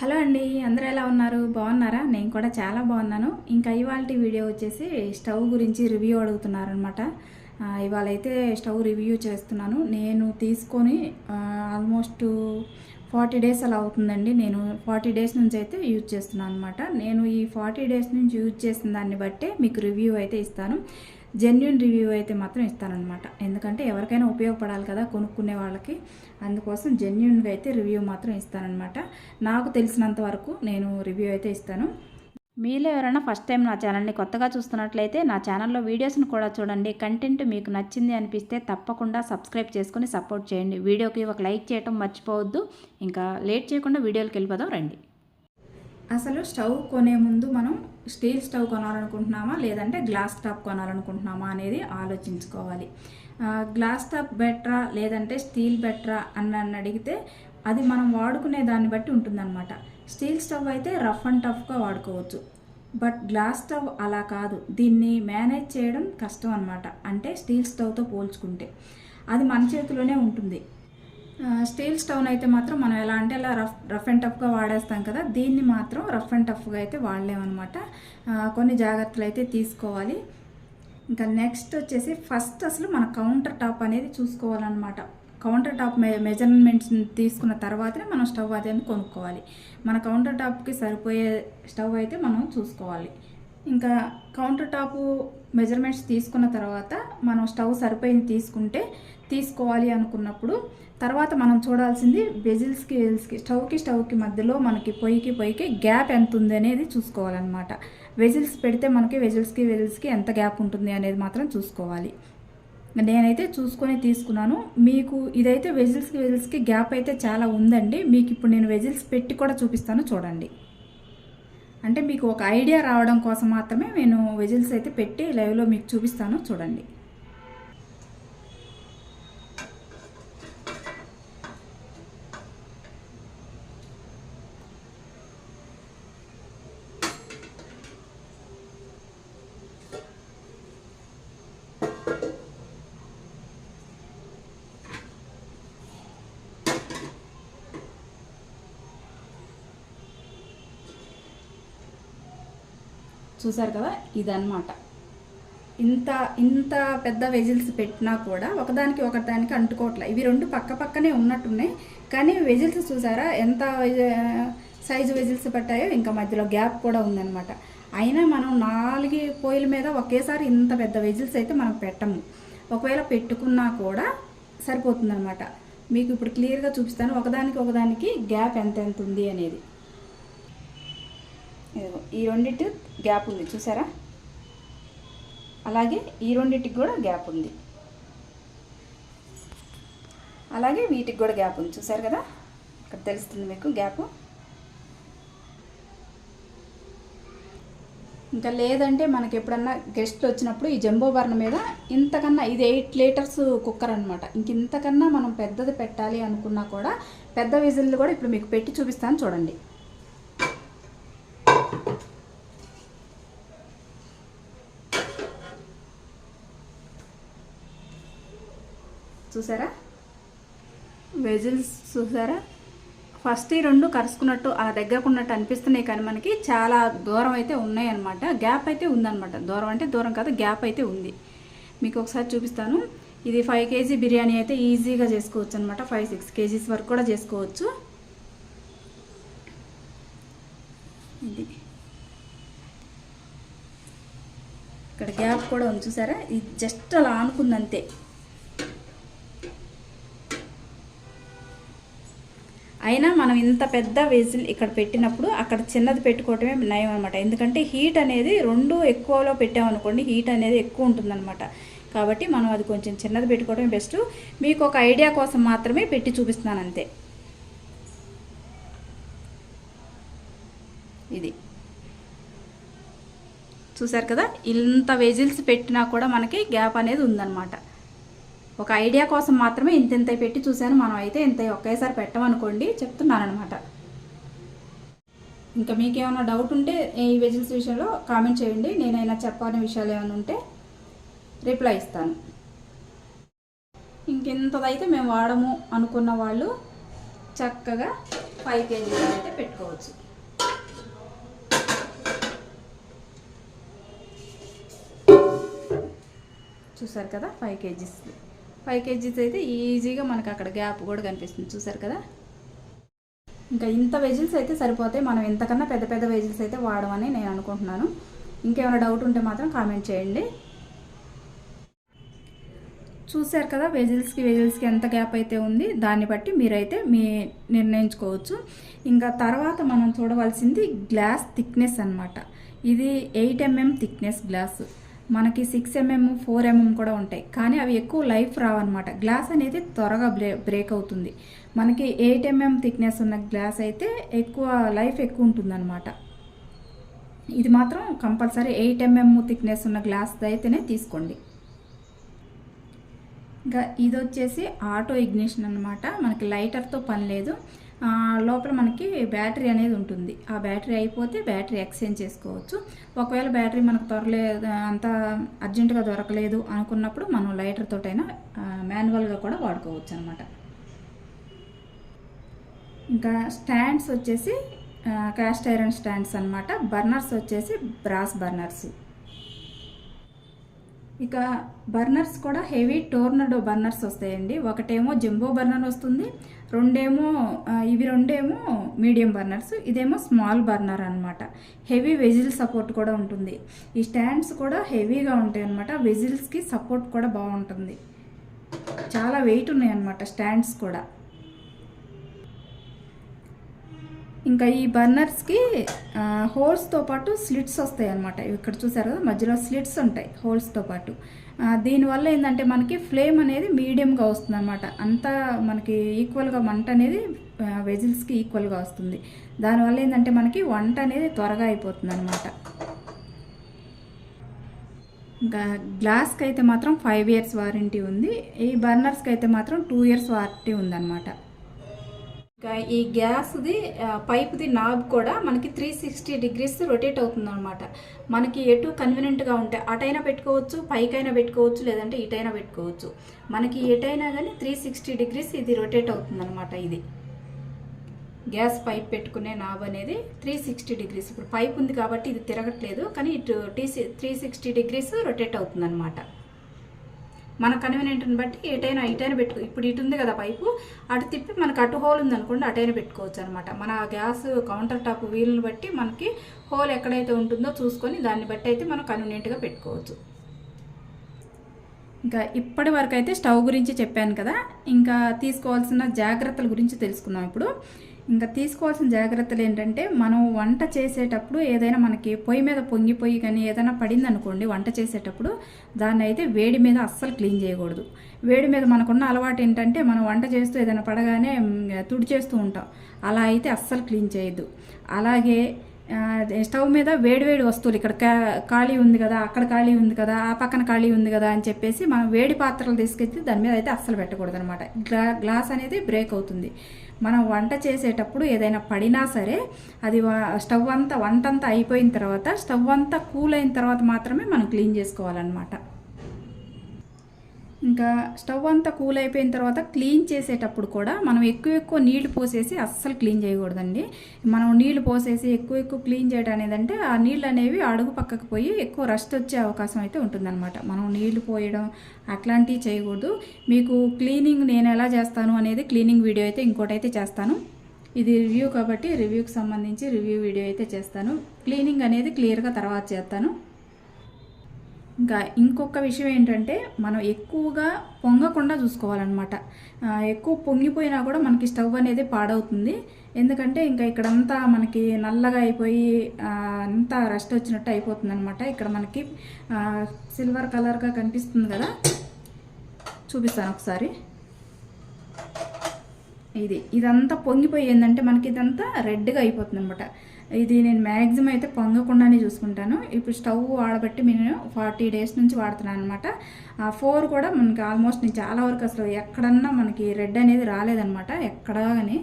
Hello అండి అందరూ ఎలా ఉన్నారు? బాగున్నారా? నేను కూడా చాలా బాగున్నాను. ఇంకా ఇవాళ వీడియో వచ్చేసి స్టవ్ గురించి రివ్యూ అడుగుతున్నారనమాట ఇవాళ అయితే స్టవ్ రివ్యూ చేస్తున్నాను. నేను తీసుకొని ఆల్మోస్ట్ ఫార్టీ డేస్ అలా అవుతుందండి. నేను ఫార్టీ డేస్ నుంచి అయితే యూజ్ చేస్తున్నాను అనమాట నేను ఈ ఫార్టీ డేస్ నుంచి యూజ్ చేసిన దాన్ని బట్టే మీకు రివ్యూ అయితే ఇస్తాను. జెన్యున్ రివ్యూ అయితే మాత్రం ఇస్తానమాట ఎందుకంటే ఎవరికైనా ఉపయోగపడాలి కదా కొనుక్కునే వాళ్ళకి. అందుకోసం జెన్యున్గా అయితే రివ్యూ మాత్రం ఇస్తానమాట నాకు తెలిసినంత వరకు నేను రివ్యూ అయితే ఇస్తాను. మీలో ఎవరైనా ఫస్ట్ టైం నా ఛానల్ని కొత్తగా చూస్తున్నట్లయితే నా ఛానల్లో వీడియోస్ని కూడా చూడండి. కంటెంట్ మీకు నచ్చింది అనిపిస్తే తప్పకుండా సబ్స్క్రైబ్ చేసుకొని సపోర్ట్ చేయండి. వీడియోకి ఒక లైక్ చేయటం మర్చిపోవద్దు. ఇంకా లేట్ చేయకుండా వీడియోకి వెళ్ళిపోదాం. రండి. అసలు స్టవ్ కొనే ముందు మనం స్టీల్ స్టవ్ కొనాలనుకుంటున్నామా లేదంటే గ్లాస్ టాప్ కొనాలనుకుంటున్నామా అనేది ఆలోచించుకోవాలి. గ్లాస్ టాప్ బెటరా లేదంటే స్టీల్ బెటరా అని నన్ను అడిగితే అది మనం వాడుకునే దాన్ని బట్టి ఉంటుందన్నమాట. స్టీల్ స్టవ్ అయితే రఫ్ అండ్ టఫ్గా వాడుకోవచ్చు. బట్ గ్లాస్ స్టవ్ అలా కాదు. దీన్ని మేనేజ్ చేయడం కష్టం అనమాట అంటే స్టీల్ స్టవ్తో పోల్చుకుంటే. అది మన చేతిలోనే ఉంటుంది. స్టీల్ స్టవ్ అయితే మాత్రం మనం ఎలా అంటే అలా రఫ్ రఫ్ అండ్ టఫ్గా వాడేస్తాం కదా దీన్ని మాత్రం రఫ్ అండ్ టఫ్గా అయితే వాడలేమన్నమాట. కొన్ని జాగ్రత్తలు అయితే తీసుకోవాలి. ఇంకా నెక్స్ట్ వచ్చేసి ఫస్ట్ అసలు మన కౌంటర్ టాప్ అనేది చూసుకోవాలన్నమాట. కౌంటర్ టాప్ మె మెజర్మెంట్స్ తీసుకున్న తర్వాతనే మనం స్టవ్ అనేది కొనుక్కోవాలి. మన కౌంటర్ టాప్కి సరిపోయే స్టవ్ అయితే మనం చూసుకోవాలి. ఇంకా కౌంటర్ టాప్ మెజర్మెంట్స్ తీసుకున్న తర్వాత మనం స్టవ్ సరిపోయింది తీసుకుంటే తీసుకోవాలి అనుకున్నప్పుడు తర్వాత మనం చూడాల్సింది వెజిల్స్కి వెజిల్స్కి స్టవ్కి స్టవ్కి మధ్యలో మనకి పొయ్యికి పొయ్యికి గ్యాప్ ఎంత ఉంది అనేది చూసుకోవాలన్నమాట. వెజిల్స్ పెడితే మనకి వెజిల్స్కి వెజిల్స్కి ఎంత గ్యాప్ ఉంటుంది అనేది మాత్రం చూసుకోవాలి. నేనైతే చూసుకొని తీసుకున్నాను. మీకు ఇదైతే వెజిల్స్కి వెజిల్స్కి గ్యాప్ అయితే చాలా ఉందండి. మీకు ఇప్పుడు నేను వెజిల్స్ పెట్టి కూడా చూపిస్తాను చూడండి. అంటే మీకు ఒక ఐడియా రావడం కోసం మాత్రమే నేను వెజిల్స్ అయితే పెట్టి లైవ్లో మీకు చూపిస్తాను చూడండి. చూసారు కదా? ఇదన్నమాట. ఇంత ఇంత పెద్ద వెజిల్స్ పెట్టినా కూడా ఒకదానికి ఒకదానికి అంటుకోవట్లే. ఇవి రెండు పక్క పక్కనే ఉన్నట్టున్నాయి. కానీ వెజిల్స్ చూసారా? ఎంత సైజు వెజిల్స్ పట్టాయో ఇంకా మధ్యలో గ్యాప్ కూడా ఉందన్నమాట. అయినా మనం నాలుగు పొయ్యిల మీద ఒకేసారి ఇంత పెద్ద వెజిల్స్ అయితే మనం పెట్టము. ఒకవేళ పెట్టుకున్నా కూడా సరిపోతుందన్నమాట. మీకు ఇప్పుడు క్లియర్గా చూపిస్తాను. ఒకదానికి ఒకదానికి గ్యాప్ ఎంత ఎంత ఉంది అనేది. ఈ రెండింటి గ్యాప్ ఉంది చూసారా? అలాగే ఈ రెండింటికి కూడా గ్యాప్ ఉంది. అలాగే వీటికి కూడా గ్యాప్ ఉంది చూసారు కదా? ఇక్కడ తెలుస్తుంది మీకు గ్యాప్. ఇంకా లేదంటే మనకి ఎప్పుడన్నా గెస్ట్లు వచ్చినప్పుడు ఈ జంబో బర్న్ మీద ఇంతకన్నా ఇది ఎయిట్ లీటర్స్ కుక్కర్ అనమాట ఇంక ఇంతకన్నా మనం పెద్దది పెట్టాలి అనుకున్నా కూడా పెద్ద విజిల్లు కూడా ఇప్పుడు మీకు పెట్టి చూపిస్తాను చూడండి. చూసారా? వెజిల్స్ చూసారా? ఫస్ట్ ఈ రెండు కరుసుకున్నట్టు ఆ దగ్గరకు ఉన్నట్టు అనిపిస్తున్నాయి కానీ మనకి చాలా దూరం అయితే ఉన్నాయి అనమాట గ్యాప్ అయితే ఉందన్నమాట. దూరం అంటే దూరం కాదు గ్యాప్ అయితే ఉంది. మీకు ఒకసారి చూపిస్తాను. ఇది ఫైవ్ కేజీ బిర్యానీ అయితే ఈజీగా చేసుకోవచ్చు అనమాట ఫైవ్ సిక్స్ కేజీస్ వరకు కూడా చేసుకోవచ్చు. ఇది. ఇక్కడ గ్యాప్ కూడా ఉంది చూసారా? ఇది జస్ట్ అలా ఆనుకుంది అయినా మనం ఇంత పెద్ద వెజిల్ ఇక్కడ పెట్టినప్పుడు అక్కడ చిన్నది పెట్టుకోవటమే నయం అనమాట ఎందుకంటే హీట్ అనేది రెండు ఎక్కువలో పెట్టామనుకోండి హీట్ అనేది ఎక్కువ ఉంటుందన్నమాట. కాబట్టి మనం అది కొంచెం చిన్నది పెట్టుకోవడమే బెస్ట్. మీకు ఒక ఐడియా కోసం మాత్రమే పెట్టి చూపిస్తున్నాను అంతే. ఇది. చూసారు కదా? ఇంత వెజిల్స్ పెట్టినా కూడా మనకి గ్యాప్ అనేది ఉందన్నమాట. ఒక ఐడియా కోసం మాత్రమే ఇంత ఇంత పెట్టి చూశాను. మనం అయితే ఇంత ఒకేసారి పెట్టమనుకోండి చెప్తున్నాను అనమాట ఇంకా మీకేమైనా డౌట్ ఉంటే ఈ వెజిల్స్ విషయంలో కామెంట్ చేయండి. నేనైనా చెప్పాలని విషయాలు ఏమైనా ఉంటే రిప్లై ఇస్తాను. ఇంకెంతదైతే మేము వాడము అనుకున్న వాళ్ళు చక్కగా ఫైవ్ కేజీస్ అయితే పెట్టుకోవచ్చు. చూసారు కదా? Five kgs. ఫైవ్ కేజీస్ అయితే ఈజీగా మనకు అక్కడ గ్యాప్ కూడా కనిపిస్తుంది. చూసారు కదా? ఇంకా ఇంత వెజిల్స్ అయితే సరిపోతాయి. మనం ఇంతకన్నా పెద్ద పెద్ద వెజిల్స్ అయితే వాడమని నేను అనుకుంటున్నాను. ఇంకేమైనా డౌట్ ఉంటే మాత్రం కామెంట్ చేయండి. చూశారు కదా వెజిల్స్కి వెజిల్స్కి ఎంత గ్యాప్ అయితే ఉంది దాన్ని బట్టి మీరైతే మీ నిర్ణయించుకోవచ్చు. ఇంకా తర్వాత మనం చూడవలసింది గ్లాస్ థిక్నెస్ అన్నమాట. ఇది ఎయిట్ ఎంఎం థిక్నెస్ గ్లాస్ మనకి సిక్స్ ఎంఎం ఫోర్ ఎంఎం కూడా ఉంటాయి. కానీ అవి ఎక్కువ లైఫ్ రావన్నమాట. గ్లాస్ అనేది త్వరగా బ్రే బ్రేక్ అవుతుంది. మనకి ఎయిట్ ఎంఎం థిక్నెస్ ఉన్న గ్లాస్ అయితే ఎక్కువ లైఫ్ ఎక్కువ ఉంటుందన్నమాట. ఇది మాత్రం కంపల్సరీ ఎయిట్ ఎంఎం థిక్నెస్ ఉన్న గ్లాస్ అయితేనే తీసుకోండి. ఇంకా ఇది వచ్చేసి ఆటో ఇగ్నిషన్ అనమాట మనకి లైటర్తో పని లేదు. లోపల మనకి బ్యాటరీ అనేది ఉంటుంది. ఆ బ్యాటరీ అయిపోతే బ్యాటరీ ఎక్స్చేంజ్ చేసుకోవచ్చు. ఒకవేళ బ్యాటరీ మనకు త్వరలే అంత అర్జెంటుగా దొరకలేదు అనుకున్నప్పుడు మనం లైటర్ తోటైనా మాన్యువల్గా కూడా వాడుకోవచ్చు అనమాట ఇంకా స్టాండ్స్ వచ్చేసి క్యాస్ట్ ఐరన్ స్టాండ్స్ అన్నమాట. బర్నర్స్ వచ్చేసి బ్రాస్ బర్నర్స్. ఇక బర్నర్స్ కూడా హెవీ టోర్నడో బర్నర్స్ వస్తాయండి. ఒకటేమో జంబో బర్నర్ వస్తుంది రెండేమో ఇవి రెండేమో మీడియం బర్నర్స్ ఇదేమో స్మాల్ బర్నర్ అనమాట హెవీ వెజిల్ సపోర్ట్ కూడా ఉంటుంది. ఈ స్టాండ్స్ కూడా హెవీగా ఉంటాయి అనమాట వెజిల్స్కి సపోర్ట్ కూడా బాగుంటుంది. చాలా వెయిట్ ఉన్నాయి అనమాట స్టాండ్స్ కూడా. ఇంకా ఈ బర్నర్స్కి హోల్స్తో పాటు స్లిట్స్ వస్తాయి అనమాట ఇక్కడ చూసారు కదా మధ్యలో స్లిట్స్ ఉంటాయి హోల్స్తో పాటు. దీనివల్ల ఏంటంటే మనకి ఫ్లేమ్ అనేది మీడియంగా వస్తుంది అనమాట అంతా మనకి ఈక్వల్గా మంట అనేది వెజిల్స్కి ఈక్వల్గా వస్తుంది. దానివల్ల ఏంటంటే మనకి వంట అనేది త్వరగా అయిపోతుంది అనమాట ఇంకా గ్లాస్కి అయితే మాత్రం ఫైవ్ ఇయర్స్ వారంటీ ఉంది. ఈ బర్నర్స్కి అయితే మాత్రం టూ ఇయర్స్ వారంటీ ఉందన్నమాట. ఈ గ్యాస్ది పైప్ది నాబ్ కూడా మనకి త్రీ సిక్స్టీ డిగ్రీస్ రొటేట్ అవుతుంది అనమాట మనకి ఎటు కన్వీనియంట్గా ఉంటే అటైనా పెట్టుకోవచ్చు పైకైనా పెట్టుకోవచ్చు లేదంటే ఇటైనా పెట్టుకోవచ్చు. మనకి ఎటైనా కానీ త్రీ సిక్స్టీ డిగ్రీస్ ఇది రొటేట్ అవుతుంది అనమాట ఇది. గ్యాస్ పైప్ పెట్టుకునే నాబ్ అనేది త్రీ సిక్స్టీ డిగ్రీస్ ఇప్పుడు పైప్ ఉంది కాబట్టి ఇది తిరగట్లేదు కానీ ఇటు టీ త్రీ సిక్స్టీ డిగ్రీస్ రొటేట్ అవుతుంది అనమాట మన కన్వీనియంట్ని బట్టి ఎటైనా ఇటైనా పెట్టుకో ఇప్పుడు ఇటు ఉంది కదా పైపు అటు తిప్పి మనకు అటు హోల్ ఉంది అనుకోండి అటైనా పెట్టుకోవచ్చు అనమాట మన గ్యాస్ కౌంటర్ టాప్ వీల్ని బట్టి మనకి హోల్ ఎక్కడైతే ఉంటుందో చూసుకొని దాన్ని బట్టి అయితే మనం కన్వీనియంట్గా పెట్టుకోవచ్చు. ఇంకా ఇప్పటి వరకు అయితే స్టవ్ గురించి చెప్పాను కదా. ఇంకా తీసుకోవాల్సిన జాగ్రత్తల గురించి తెలుసుకుందాం ఇప్పుడు. ఇంకా తీసుకోవాల్సిన జాగ్రత్తలు ఏంటంటే మనం వంట చేసేటప్పుడు ఏదైనా మనకి పొయ్యి మీద పొంగిపోయి కానీ ఏదైనా పడింది అనుకోండి వంట చేసేటప్పుడు దాన్ని అయితే వేడి మీద అస్సలు క్లీన్ చేయకూడదు. వేడి మీద మనకున్న అలవాటు ఏంటంటే మనం వంట చేస్తూ ఏదైనా పడగానే తుడిచేస్తూ ఉంటాం. అలా అయితే అస్సలు క్లీన్ చేయొద్దు. అలాగే స్టవ్ మీద వేడివేడి వస్తువులు ఇక్కడ కా- ఖాళీ ఉంది కదా అక్కడ ఖాళీ ఉంది కదా ఆ పక్కన ఖాళీ ఉంది కదా అని చెప్పేసి మనం వేడి పాత్రలు తీసుకెళ్తే దాని మీద అయితే అస్సలు పెట్టకూడదు అనమాట గ్లా గ్లాస్ అనేది బ్రేక్ అవుతుంది. మనం వంట చేసేటప్పుడు ఏదైనా పడినా సరే అది స్టవ్ అంతా వంట అంతా అయిపోయిన తర్వాత స్టవ్ అంతా కూల్ అయిన తర్వాత మాత్రమే మనం క్లీన్ చేసుకోవాలన్నమాట. ఇంకా స్టవ్ అంతా కూల్ అయిపోయిన తర్వాత క్లీన్ చేసేటప్పుడు కూడా మనం ఎక్కువ ఎక్కువ నీళ్ళు పోసేసి అస్సలు క్లీన్ చేయకూడదండి. మనం నీళ్ళు పోసేసి ఎక్కువ ఎక్కువ క్లీన్ చేయడం అనేది అంటే ఆ నీళ్ళు అనేవి అడుగు పక్కకు పోయి ఎక్కువ రస్ట్ వచ్చే అవకాశం అయితే ఉంటుందన్నమాట. మనం నీళ్ళు పోయడం అట్లాంటివి చేయకూడదు. మీకు క్లీనింగ్ నేను ఎలా చేస్తాను అనేది క్లీనింగ్ వీడియో అయితే ఇంకోటైతే చేస్తాను. ఇది రివ్యూ కాబట్టి రివ్యూకి సంబంధించి రివ్యూ వీడియో అయితే చేస్తాను. క్లీనింగ్ అనేది క్లియర్గా తర్వాత చేస్తాను. ఇంకా ఇంకొక విషయం ఏంటంటే మనం ఎక్కువగా పొంగకుండా చూసుకోవాలన్నమాట. ఎక్కువ పొంగిపోయినా కూడా మనకి స్టవ్ అనేది పాడవుతుంది. ఎందుకంటే ఇంకా ఇక్కడంతా మనకి నల్లగా అయిపోయి అంతా రస్ట్ వచ్చినట్టు అయిపోతుంది అనమాట ఇక్కడ మనకి సిల్వర్ కలర్గా కనిపిస్తుంది కదా. చూపిస్తాను ఒకసారి. ఇది ఇదంతా పొంగిపోయి ఏంటంటే మనకి ఇదంతా రెడ్గా అయిపోతుంది అనమాట ఇది నేను మ్యాక్సిమం అయితే పొంగకుండానే చూసుకుంటాను. ఇప్పుడు స్టవ్ వాడబట్టి నేను ఫార్టీ డేస్ నుంచి వాడుతున్నాను అనమాట ఆ ఫోర్ కూడా మనకి ఆల్మోస్ట్ నేను చాలా వరకు అసలు ఎక్కడన్నా మనకి రెడ్ అనేది రాలేదనమాట ఎక్కడా కానీ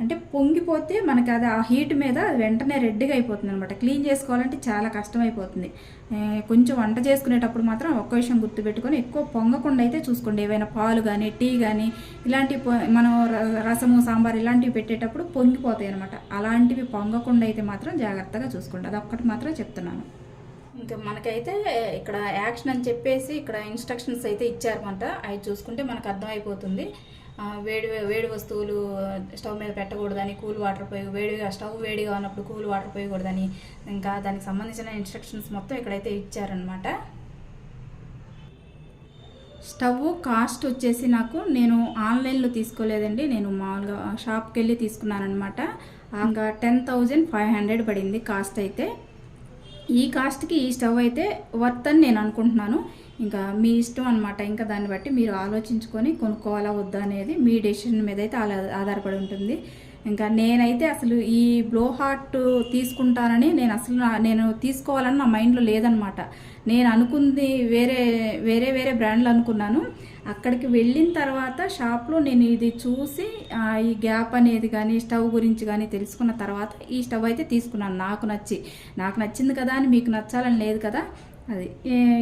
అంటే పొంగిపోతే మనకి అది ఆ హీట్ మీద వెంటనే రెడ్గా అయిపోతుంది అనమాట క్లీన్ చేసుకోవాలంటే చాలా కష్టమైపోతుంది. కొంచెం వంట చేసుకునేటప్పుడు మాత్రం ఒక్క విషయం గుర్తుపెట్టుకొని ఎక్కువ పొంగకుండా అయితే చూసుకోండి. ఏవైనా పాలు కానీ టీ కానీ ఇలాంటి మనం ర- రసము సాంబార్ ఇలాంటివి పెట్టేటప్పుడు పొంగిపోతాయి అనమాట అలాంటివి పొంగకుండా అయితే మాత్రం జాగ్రత్తగా చూసుకోండి. అదొక్కటి మాత్రం చెప్తున్నాను. ఇంకా మనకైతే ఇక్కడ యాక్షన్ అని చెప్పేసి ఇక్కడ ఇన్స్ట్రక్షన్స్ అయితే ఇచ్చారన్నమాట. అవి చూసుకుంటే మనకు అర్థమైపోతుంది. వేడి వేడి వస్తువులు స్టవ్ మీద పెట్టకూడదని కూల్ వాటర్ పోయి వేడిగా స్టవ్ వేడిగా ఉన్నప్పుడు కూల్ వాటర్ పోయకూడదని ఇంకా దానికి సంబంధించిన ఇన్స్ట్రక్షన్స్ మొత్తం ఇక్కడైతే ఇచ్చారనమాట స్టవ్ కాస్ట్ వచ్చేసి నాకు నేను ఆన్లైన్లో తీసుకోలేదండి. నేను మామూలుగా షాప్కి వెళ్ళి తీసుకున్నాను అనమాట ఇంకా టెన్ థౌజండ్ ఫైవ్ హండ్రెడ్ పడింది కాస్ట్ అయితే. ఈ కాస్ట్కి ఈ స్టవ్ అయితే వర్త్ అని నేను అనుకుంటున్నాను. ఇంకా మీ ఇష్టం అనమాట ఇంకా దాన్ని బట్టి మీరు ఆలోచించుకొని కొనుక్కోవాలా వద్దా అనేది మీ డెసిషన్ మీద అయితే ఆధారపడి ఉంటుంది. ఇంకా నేనైతే అసలు ఈ బ్లో హార్ట్ తీసుకుంటానని నేను అసలు నేను తీసుకోవాలని నా మైండ్లో లేదనమాట నేను అనుకుంది వేరే వేరే వేరే బ్రాండ్లు అనుకున్నాను. అక్కడికి వెళ్ళిన తర్వాత షాప్లో నేను ఇది చూసి ఈ గ్యాప్ అనేది కానీ స్టవ్ గురించి కానీ తెలుసుకున్న తర్వాత ఈ స్టవ్ అయితే తీసుకున్నాను. నాకు నచ్చి. నాకు నచ్చింది కదా అని మీకు నచ్చాలని లేదు కదా? అది.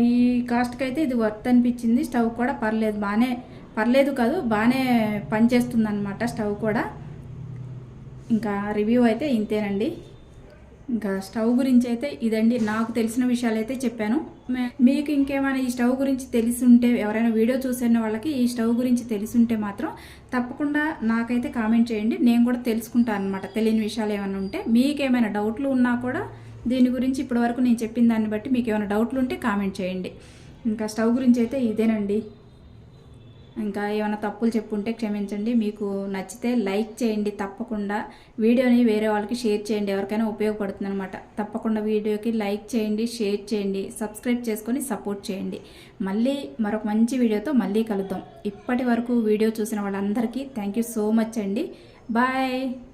ఈ కాస్ట్కి అయితే ఇది వర్త్ అనిపించింది. స్టవ్ కూడా పర్లేదు. బాగానే పర్లేదు కాదు బాగానే పనిచేస్తుంది అనమాట స్టవ్ కూడా. ఇంకా రివ్యూ అయితే ఇంతేనండి. ఇంకా స్టవ్ గురించి అయితే ఇదండి. నాకు తెలిసిన విషయాలు అయితే చెప్పాను మీకు ఇంకేమైనా ఈ స్టవ్ గురించి తెలిసి ఉంటే ఎవరైనా వీడియో చూసిన వాళ్ళకి ఈ స్టవ్ గురించి తెలిసుంటే మాత్రం తప్పకుండా నాకైతే కామెంట్ చేయండి. నేను కూడా తెలుసుకుంటాను అనమాట తెలియని విషయాలు ఏమైనా ఉంటే మీకు ఏమైనా డౌట్లు ఉన్నా కూడా దీని గురించి ఇప్పటివరకు నేను చెప్పిన దాన్ని బట్టి మీకు ఏమైనా డౌట్లు ఉంటే కామెంట్ చేయండి. ఇంకా స్టవ్ గురించి అయితే ఇదేనండి. ఇంకా ఏమైనా తప్పులు చెప్పుంటే క్షమించండి. మీకు నచ్చితే లైక్ చేయండి. తప్పకుండా వీడియోని వేరే వాళ్ళకి షేర్ చేయండి. ఎవరికైనా ఉపయోగపడుతుంది అనమాట తప్పకుండా వీడియోకి లైక్ చేయండి షేర్ చేయండి సబ్స్క్రైబ్ చేసుకొని సపోర్ట్ చేయండి. మళ్ళీ మరొక మంచి వీడియోతో మళ్ళీ కలుద్దాం. ఇప్పటి వరకు వీడియో చూసిన వాళ్ళందరికీ థ్యాంక్ యూ సో మచ్ అండి. బాయ్.